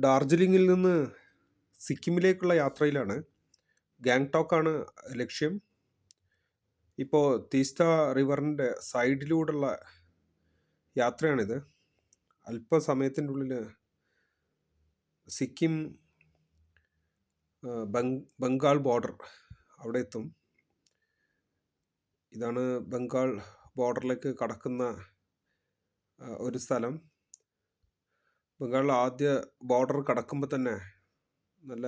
ഡാർജിലിംഗിൽ നിന്ന് സിക്കിമിലേക്കുള്ള യാത്രയിലാണ്. ഗാങ്ടോക്കാണ് ലക്ഷ്യം. ഇപ്പോൾ തീസ്ത റിവറിന്റെ സൈഡിലൂടെയുള്ള യാത്രയാണിത്. അല്പസമയത്തിന്റെ ഉള്ളിൽ സിക്കിം ബംഗ് ബംഗാൾ ബോർഡർ അവിടെ എത്തും ഇതാണ് ബംഗാൾ ബോർഡറിലേക്ക് കടക്കുന്ന ഒരു സ്ഥലം. ബംഗാളിൽ ആദ്യ ബോർഡർ കടക്കുമ്പോൾ തന്നെ നല്ല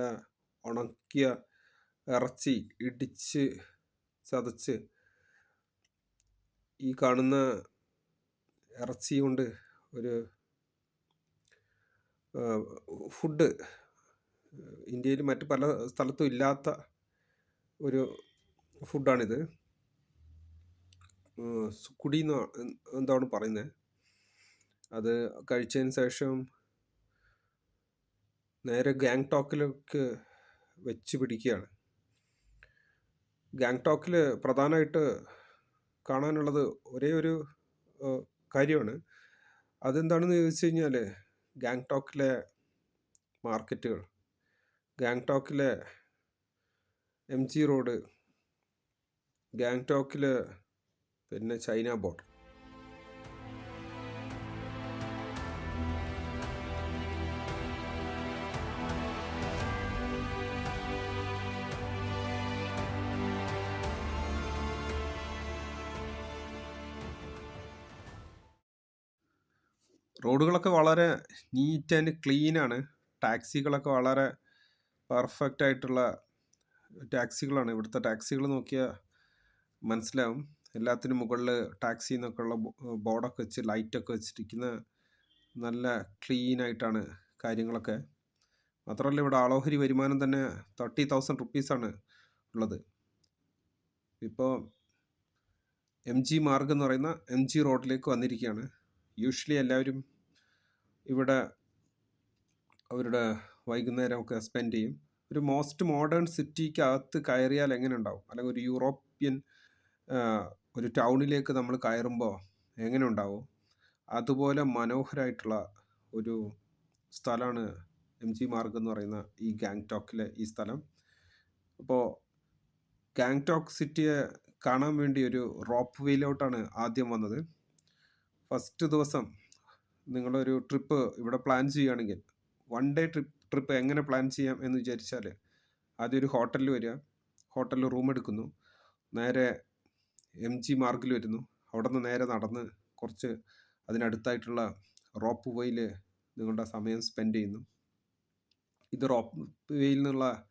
ഉണക്കിയ ഇറച്ചി ഇടിച്ച് ചതച്ച് ഈ കാണുന്ന ഇറച്ചി കൊണ്ട് ഒരു ഫുഡ് ഇന്ത്യയിൽ മറ്റ് പല സ്ഥലത്തും ഇല്ലാത്ത ഒരു ഫുഡാണിത് സുക്കുടി എന്ന് എന്താണ് പറയുന്നത് അത് കഴിച്ചതിന് ശേഷം നേരെ ഗാങ് ടോക്കിലേക്ക് വെച്ച് പിടിക്കുകയാണ്. ഗാങ് ടോക്കിൽ പ്രധാനമായിട്ട് കാണാനുള്ളത് ഒരേ ഒരു കാര്യമാണ്. അതെന്താണെന്ന് ചോദിച്ചു കഴിഞ്ഞാൽ ഗാങ് ടോക്കിലെ മാർക്കറ്റുകൾ ഗാങ് ടോക്കിലെ എം ജി റോഡ് ഗാങ് ടോക്കിൽ പിന്നെ ചൈന ബോർഡർ റോഡുകളൊക്കെ വളരെ നീറ്റ് ആൻഡ് ക്ലീൻ ആണ്. ടാക്സികളൊക്കെ വളരെ പെർഫെക്റ്റ് ആയിട്ടുള്ള ടാക്സികളാണ്. ഇവിടുത്തെ ടാക്സികൾ നോക്കിയാൽ മനസ്സിലാവും. എല്ലാത്തിനും മുകളിൽ ടാക്സി എന്നൊക്കെ ഉള്ള ബോർഡൊക്കെ വെച്ച് ലൈറ്റൊക്കെ വെച്ചിരിക്കുന്ന നല്ല ക്ലീൻ ആയിട്ടാണ് കാര്യങ്ങളൊക്കെ. മാത്രമല്ല ഇവിടെ ആളോഹരി വരുമാനം തന്നെ തേർട്ടി തൗസൻഡ് റുപ്പീസാണ് ഉള്ളത്. ഇപ്പോൾ എം ജി മാർഗ് എന്ന് പറയുന്ന എം ജി റോഡിലേക്ക് വന്നിരിക്കുകയാണ്. യൂഷ്വലി എല്ലാവരും ഇവിടെ അവരുടെ വൈകുന്നേരമൊക്കെ സ്പെൻഡ് ചെയ്യും. ഒരു മോസ്റ്റ് മോഡേൺ സിറ്റിക്കകത്ത് കയറിയാൽ എങ്ങനെ ഉണ്ടാവും? അല്ലെങ്കിൽ ഒരു യൂറോപ്യൻ ഒരു ടൗണിലേക്ക് നമ്മൾ കയറുമ്പോൾ എങ്ങനെ ഉണ്ടാവും? അതുപോലെ മനോഹരമായിട്ടുള്ള ഒരു സ്ഥലമാണ് എം ജി മാർഗ് എന്ന് പറയുന്ന ഈ ഗാങ്ടോക്കിലെ ഈ സ്ഥലം. അപ്പോൾ ഗാങ്ടോക്ക് സിറ്റിയെ കാണാൻ വേണ്ടി ഒരു റോപ്പ് വേയിലോട്ടാണ് ആദ്യം വന്നത്. ഫസ്റ്റ് ദിവസം നിങ്ങളൊരു ട്രിപ്പ് ഇവിടെ പ്ലാൻ ചെയ്യുകയാണെങ്കിൽ വൺ ഡേ ട്രിപ്പ് ട്രിപ്പ് എങ്ങനെ പ്ലാൻ ചെയ്യാം എന്ന് വിചാരിച്ചാൽ ആദ്യം ഒരു ഹോട്ടലിൽ വരിക. ഹോട്ടലിൽ റൂം എടുക്കുന്നു. നേരെ എം ജി മാർഗിൽ വരുന്നു. അവിടെ നിന്ന് നേരെ നടന്ന് കുറച്ച് അതിനടുത്തായിട്ടുള്ള റോപ്പ് വേയിൽ നിങ്ങളുടെ സമയം സ്പെൻഡ് ചെയ്യുന്നു. ഇത് റോപ്പ് വേയിൽ നിന്നുള്ള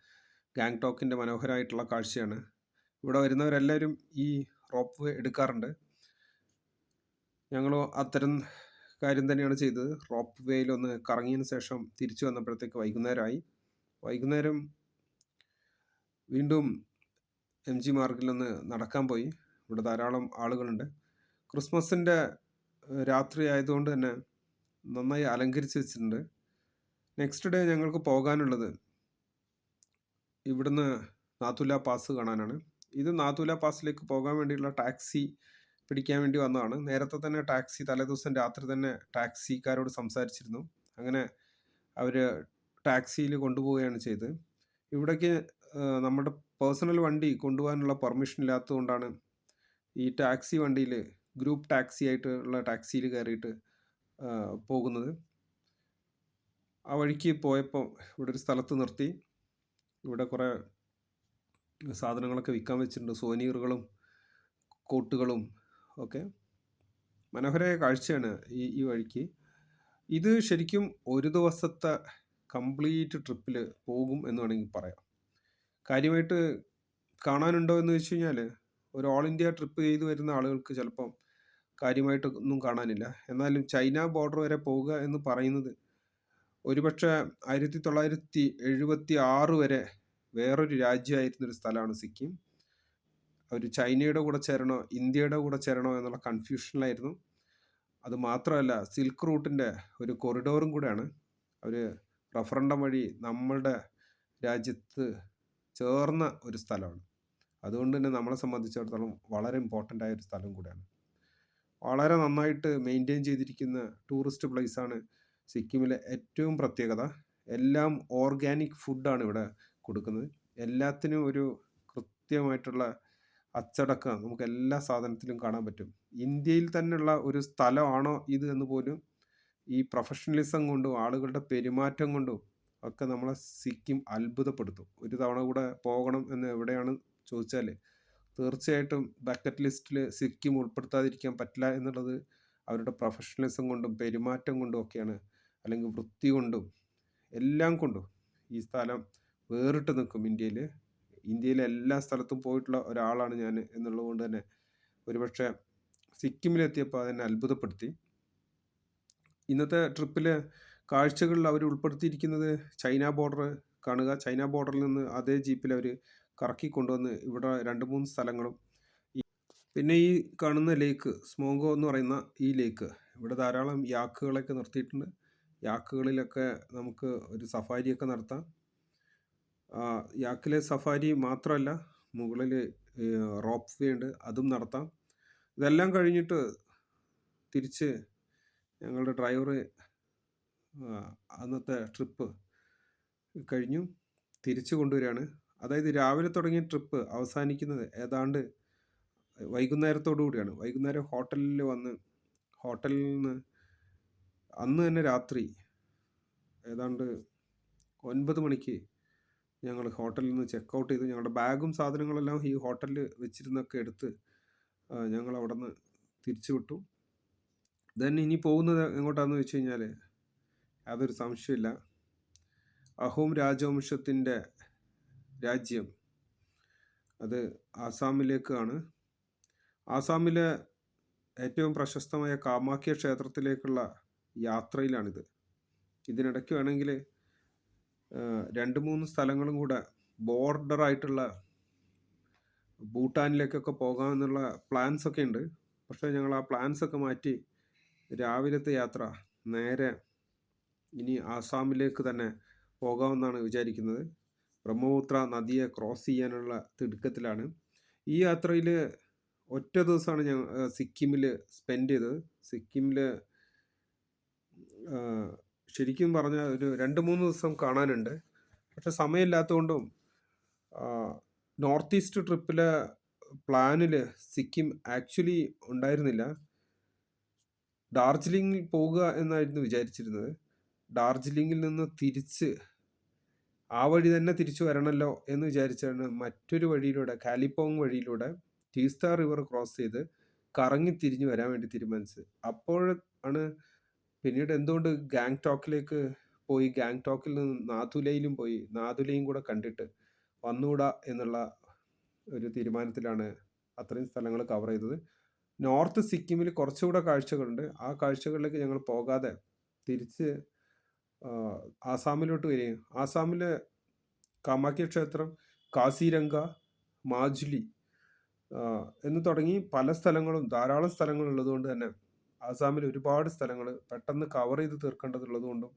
ഗാങ്ടോക്കിന്റെ മനോഹരമായിട്ടുള്ള കാഴ്ചയാണ്. ഇവിടെ വരുന്നവരെല്ലാവരും ഈ റോപ്പ് വേ എടുക്കാറുണ്ട്. ഞങ്ങൾ അത്തരം കാര്യം തന്നെയാണ് ചെയ്തത്. റോപ്പ് വേയിൽ ഒന്ന് കറങ്ങിയതിന് ശേഷം തിരിച്ചു വന്നപ്പോഴത്തേക്ക് വൈകുന്നേരമായി. വൈകുന്നേരം വീണ്ടും എം ജി മാർഗിൽ ഒന്ന് നടക്കാൻ പോയി. ഇവിടെ ധാരാളം ആളുകളുണ്ട്. ക്രിസ്മസിന്റെ രാത്രി ആയതുകൊണ്ട് തന്നെ നന്നായി അലങ്കരിച്ച് വെച്ചിട്ടുണ്ട്. നെക്സ്റ്റ് ഡേ ഞങ്ങൾക്ക് പോകാനുള്ളത് ഇവിടുന്ന് നാത്തുല പാസ് കാണാനാണ്. ഇത് നാത്തുല പാസിലേക്ക് പോകാൻ വേണ്ടിയുള്ള ടാക്സി പിടിക്കാൻ വേണ്ടി വന്നതാണ്. നേരത്തെ തന്നെ ടാക്സി തലേദിവസം രാത്രി തന്നെ ടാക്സിക്കാരോട് സംസാരിച്ചിരുന്നു. അങ്ങനെ അവർ ടാക്സിയിൽ കൊണ്ടുപോവുകയാണ് ചെയ്തത്. ഇവിടേക്ക് നമ്മുടെ പേഴ്സണൽ വണ്ടി കൊണ്ടുപോകാനുള്ള പെർമിഷൻ ഇല്ലാത്തതുകൊണ്ടാണ് ഈ ടാക്സി വണ്ടിയിൽ ഗ്രൂപ്പ് ടാക്സി ആയിട്ടുള്ള ടാക്സിയിൽ കയറിയിട്ട് പോകുന്നത്. ആ വഴിക്ക് പോയപ്പോൾ ഇവിടെ ഒരു സ്ഥലത്ത് നിർത്തി. ഇവിടെ കുറേ സാധനങ്ങളൊക്കെ വിൽക്കാൻ വെച്ചിട്ടുണ്ട്. സോനീറുകളും കോട്ടുകളും ഒക്കെ മനോഹരമായ കാഴ്ചയാണ് ഈ ഈ വഴിക്ക്. ഇത് ശരിക്കും ഒരു ദിവസത്തെ കംപ്ലീറ്റ് ട്രിപ്പിൽ പോകും എന്ന് വേണമെങ്കിൽ പറയാം. കാര്യമായിട്ട് കാണാനുണ്ടോ എന്ന് വെച്ച് കഴിഞ്ഞാൽ ഒരു ഓൾ ഇന്ത്യ ട്രിപ്പ് ചെയ്ത് വരുന്ന ആളുകൾക്ക് ചിലപ്പം കാര്യമായിട്ട് ഒന്നും കാണാനില്ല. എന്നാലും ചൈന ബോർഡർ വരെ പോവുക എന്ന് പറയുന്നത് ഒരുപക്ഷെ ആയിരത്തി തൊള്ളായിരത്തി എഴുപത്തി ആറ് വരെ വേറൊരു രാജ്യമായിരുന്നൊരു സ്ഥലമാണ് സിക്കിം. അവർ ചൈനയുടെ കൂടെ ചേരണോ ഇന്ത്യയുടെ കൂടെ ചേരണോ എന്നുള്ള കൺഫ്യൂഷനിലായിരുന്നു അത് മാത്രമല്ല സിൽക്ക് റൂട്ടിന്റെ ഒരു കൊറിഡോറും കൂടെയാണ്. അവർ റഫറണ്ടം വഴി നമ്മളുടെ രാജ്യത്ത് ചേർന്ന ഒരു സ്ഥലമാണ്. അതുകൊണ്ട് തന്നെ നമ്മളെ സംബന്ധിച്ചിടത്തോളം വളരെ ഇമ്പോർട്ടന്റ് ആയ ഒരു സ്ഥലം കൂടെയാണ്. വളരെ നന്നായിട്ട് മെയിന്റെയിൻ ചെയ്തിരിക്കുന്ന ടൂറിസ്റ്റ് പ്ലേസാണ് സിക്കിമിലെ ഏറ്റവും പ്രത്യേകത. എല്ലാം ഓർഗാനിക് ഫുഡാണ് ഇവിടെ കൊടുക്കുന്നത്. എല്ലാത്തിനും ഒരു കൃത്യമായിട്ടുള്ള അച്ചടക്കം നമുക്ക് എല്ലാ സാധനത്തിലും കാണാൻ പറ്റും. ഇന്ത്യയിൽ തന്നെയുള്ള ഒരു സ്ഥലമാണോ ഇത് എന്ന് പോലും ഈ പ്രൊഫഷണലിസം കൊണ്ടും ആളുകളുടെ പെരുമാറ്റം കൊണ്ടും ഒക്കെ നമ്മളെ സിക്കിം അത്ഭുതപ്പെടുത്തും. ഒരു തവണ കൂടെ പോകണം എന്ന് എവിടെയാണ് ചോദിച്ചാൽ തീർച്ചയായിട്ടും ബക്കറ്റ് ലിസ്റ്റിൽ സിക്കിം ഉൾപ്പെടുത്താതിരിക്കാൻ പറ്റില്ല എന്നുള്ളത് അവരുടെ പ്രൊഫഷണലിസം കൊണ്ടും പെരുമാറ്റം കൊണ്ടും ഒക്കെയാണ്. അല്ലെങ്കിൽ വൃത്തി കൊണ്ടും എല്ലാം കൊണ്ടും ഈ സ്ഥലം വേറിട്ട് നിൽക്കും ഇന്ത്യയിൽ. ഇന്ത്യയിലെ എല്ലാ സ്ഥലത്തും പോയിട്ടുള്ള ഒരാളാണ് ഞാൻ എന്നുള്ളത് കൊണ്ട് തന്നെ ഒരുപക്ഷെ സിക്കിമിലെത്തിയപ്പോൾ അതെന്നെ അത്ഭുതപ്പെടുത്തി. ഇന്നത്തെ ട്രിപ്പിൽ കാഴ്ചകളിൽ അവർ ഉൾപ്പെടുത്തിയിരിക്കുന്നത് ചൈന ബോർഡർ കാണുക. ചൈന ബോർഡറിൽ നിന്ന് അതേ ജീപ്പിൽ അവർ കറക്കി കൊണ്ടുവന്ന് ഇവിടെ 2, 3 സ്ഥലങ്ങളും പിന്നെ ഈ കാണുന്ന ലേക്ക് സ്മോങ്കോ എന്ന് പറയുന്ന ഈ ലേക്ക് ഇവിടെ ധാരാളം യാക്കുകളൊക്കെ നിർത്തിയിട്ടുണ്ട്. യാക്കുകളിലൊക്കെ നമുക്ക് ഒരു സഫാരിയൊക്കെ നടത്താം. യാക്കിലെ സഫാരി മാത്രമല്ല മുകളിൽ റോപ്പ് വേ ഉണ്ട് അതും നടത്താം. ഇതെല്ലാം കഴിഞ്ഞിട്ട് തിരിച്ച് ഞങ്ങളുടെ ഡ്രൈവർ അന്നത്തെ ട്രിപ്പ് കഴിഞ്ഞു. തിരിച്ച് കൊണ്ടുവരികയാണ്. അതായത് രാവിലെ തുടങ്ങിയ ട്രിപ്പ് അവസാനിക്കുന്നത് ഏതാണ്ട് വൈകുന്നേരത്തോടു കൂടിയാണ്. വൈകുന്നേരം ഹോട്ടലിൽ വന്ന് ഹോട്ടലിൽ നിന്ന് അന്ന് തന്നെ രാത്രി ഏതാണ്ട് ഒൻപത് മണിക്ക് ഞങ്ങൾ ഹോട്ടലിൽ നിന്ന് ചെക്ക് ഔട്ട് ചെയ്തു. ഞങ്ങളുടെ ബാഗും സാധനങ്ങളെല്ലാം ഈ ഹോട്ടലിൽ വെച്ചിരുന്നൊക്കെ എടുത്ത് ഞങ്ങൾ അവിടെ തിരിച്ചു വിട്ടു. ദെൻ ഇനി പോകുന്നത് എങ്ങോട്ടാണെന്ന് വെച്ച് കഴിഞ്ഞാൽ യാതൊരു സംശയമില്ല. അഹോം രാജവംശത്തിന്റെ രാജ്യം അത് ആസാമിലേക്കാണ്. ആസാമിലെ ഏറ്റവും പ്രശസ്തമായ കാമാക്യ ക്ഷേത്രത്തിലേക്കുള്ള യാത്രയിലാണിത്. ഇതിനിടയ്ക്ക് വേണമെങ്കിൽ 2, 3 സ്ഥലങ്ങളും കൂടെ ബോർഡർ ആയിട്ടുള്ള ഭൂട്ടാനിലേക്കൊക്കെ പോകാമെന്നുള്ള പ്ലാൻസ് ഒക്കെ ഉണ്ട്. പക്ഷേ ഞങ്ങൾ ആ പ്ലാൻസ് ഒക്കെ മാറ്റി രാവിലത്തെ യാത്ര നേരെ ഇനി ആസാമിലേക്ക് തന്നെ പോകാമെന്നാണ് വിചാരിക്കുന്നത്. ബ്രഹ്മപുത്ര നദിയെ ക്രോസ് ചെയ്യാനുള്ള തിടുക്കത്തിലാണ്. ഈ യാത്രയിൽ ഒറ്റ ദിവസമാണ് ഞങ്ങൾ സിക്കിമിൽ സ്പെൻഡ് ചെയ്തത്. സിക്കിമിൽ ശരിക്കും പറഞ്ഞാൽ ഒരു 2, 3 ദിവസം കാണാനുണ്ട്. പക്ഷെ സമയമില്ലാത്തതുകൊണ്ടും നോർത്ത് ഈസ്റ്റ് ട്രിപ്പിലെ പ്ലാനിൽ സിക്കിം ആക്ച്വലി ഉണ്ടായിരുന്നില്ല. ഡാർജിലിംഗിൽ പോവുക എന്നായിരുന്നു വിചാരിച്ചിരുന്നത്. ഡാർജിലിംഗിൽ നിന്ന് തിരിച്ച് ആ വഴി തന്നെ തിരിച്ചു വരണമല്ലോ എന്ന് വിചാരിച്ചാണ് മറ്റൊരു വഴിയിലൂടെ കാലിപ്പോങ് വഴിയിലൂടെ ടീസ്റ്റാ റിവർ ക്രോസ് ചെയ്ത് കറങ്ങി തിരിഞ്ഞു വരാൻ വേണ്ടി തീരുമാനിച്ചത്. അപ്പോഴാണ് പിന്നീട് എന്തുകൊണ്ട് ഗാങ് ടോക്കിലേക്ക് പോയി ഗാങ് ടോക്കിൽ നിന്ന് നാഥുലയിലും പോയി നാഥുലയും കൂടെ കണ്ടിട്ട് വന്നുകൂടാ എന്നുള്ള ഒരു തീരുമാനത്തിലാണ് അത്രയും സ്ഥലങ്ങൾ കവർ ചെയ്തത്. നോർത്ത് സിക്കിമിൽ കുറച്ചുകൂടെ കാഴ്ചകളുണ്ട്. ആ കാഴ്ചകളിലേക്ക് ഞങ്ങൾ പോകാതെ തിരിച്ച് ആസാമിലോട്ട് വരികയും ആസാമിലെ കാമാക്യ ക്ഷേത്രം, കാസിരംഗ, മാജുലി എന്ന് തുടങ്ങി പല സ്ഥലങ്ങളും ധാരാളം സ്ഥലങ്ങൾ ഉള്ളതുകൊണ്ട് തന്നെ ആസാമിൽ ഒരുപാട് സ്ഥലങ്ങൾ പെട്ടെന്ന് കവർ ചെയ്ത് തീർക്കേണ്ടതുള്ളത് കൊണ്ടും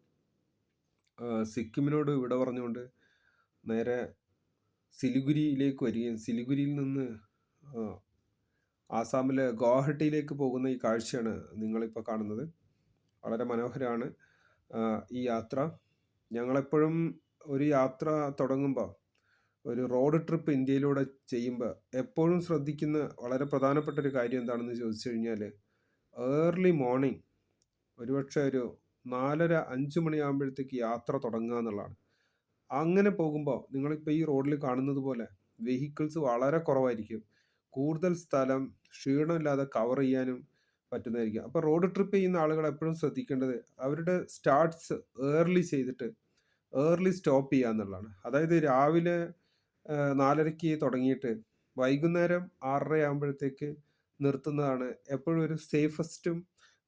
സിക്കിമിനോട് ഇവിടെ പറഞ്ഞുകൊണ്ട് നേരെ സിലിഗുരിയിലേക്ക് വരികയും സിലിഗുരിയിൽ നിന്ന് ആസാമിലെ ഗുവാഹട്ടിയിലേക്ക് പോകുന്ന ഈ കാഴ്ചയാണ് നിങ്ങളിപ്പോൾ കാണുന്നത്. വളരെ മനോഹരമാണ് ഈ യാത്ര. ഞങ്ങളെപ്പോഴും ഒരു യാത്ര തുടങ്ങുമ്പോൾ ഒരു റോഡ് ട്രിപ്പ് ഇന്ത്യയിലൂടെ ചെയ്യുമ്പോൾ എപ്പോഴും ശ്രദ്ധിക്കുന്ന വളരെ പ്രധാനപ്പെട്ട ഒരു കാര്യം എന്താണെന്ന് ചോദിച്ചു കഴിഞ്ഞാൽ ഏർലി മോർണിംഗ് ഒരുപക്ഷെ ഒരു 4:30, 5 മണിയാകുമ്പോഴത്തേക്ക് യാത്ര തുടങ്ങുക എന്നുള്ളതാണ്. അങ്ങനെ പോകുമ്പോൾ നിങ്ങളിപ്പോൾ ഈ റോഡിൽ കാണുന്നത് പോലെ വെഹിക്കിൾസ് വളരെ കുറവായിരിക്കും. കൂടുതൽ സ്ഥലം ക്ഷീണമില്ലാതെ കവർ ചെയ്യാനും പറ്റുന്നതായിരിക്കും. അപ്പോൾ റോഡ് ട്രിപ്പ് ചെയ്യുന്ന ആളുകൾ എപ്പോഴും ശ്രദ്ധിക്കേണ്ടത് അവരുടെ സ്റ്റാർട്ട്സ് ഏർലി ചെയ്തിട്ട് ഏർലി സ്റ്റോപ്പ് ചെയ്യുക എന്നുള്ളതാണ്. അതായത് രാവിലെ നാലരയ്ക്ക് 4:30ക്ക് തുടങ്ങിയിട്ട് വൈകുന്നേരം ആറര ആകുമ്പോഴത്തേക്ക് നിർത്തുന്നതാണ് എപ്പോഴും ഒരു സേഫസ്റ്റും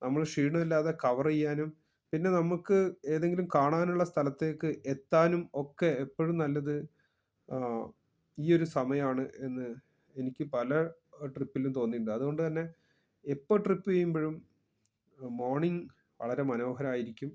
നമ്മൾ ക്ഷീണമില്ലാതെ കവർ ചെയ്യാനും പിന്നെ നമുക്ക് ഏതെങ്കിലും കാണാനുള്ള സ്ഥലത്തേക്ക് എത്താനും ഒക്കെ എപ്പോഴും നല്ലത് ഈ ഒരു സമയമാണ് എന്ന് എനിക്ക് പല ട്രിപ്പിലും തോന്നിയിട്ടുണ്ട്. അതുകൊണ്ട് തന്നെ എപ്പോൾ ട്രിപ്പ് ചെയ്യുമ്പോഴും മോർണിംഗ് വളരെ മനോഹരമായിരിക്കും.